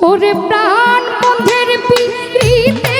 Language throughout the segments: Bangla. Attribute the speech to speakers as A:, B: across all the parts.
A: ওরে প্রাণ পথের পিড়িতে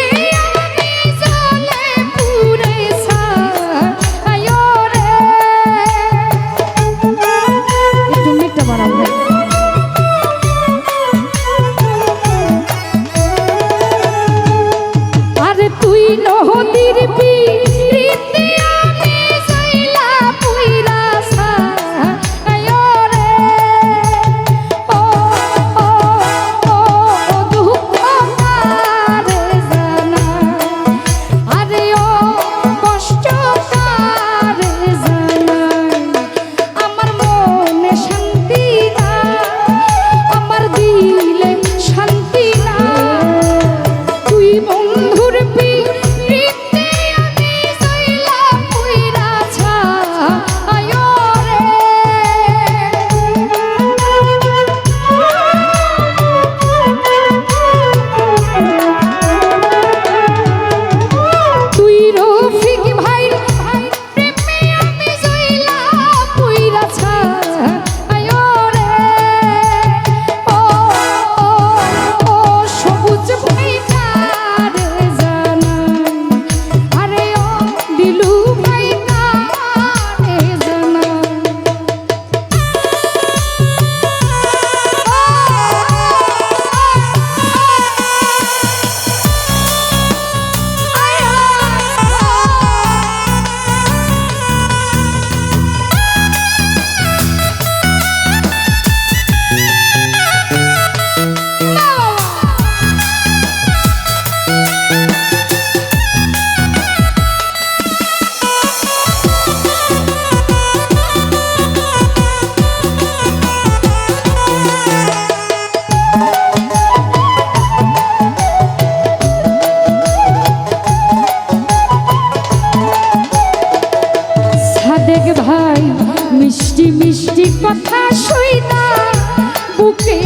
A: দেখ ভাই মিষ্টি মিষ্টি কথা শুইতা বুকে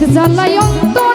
A: বিচ্ছেদ জ্বালাই অন্তর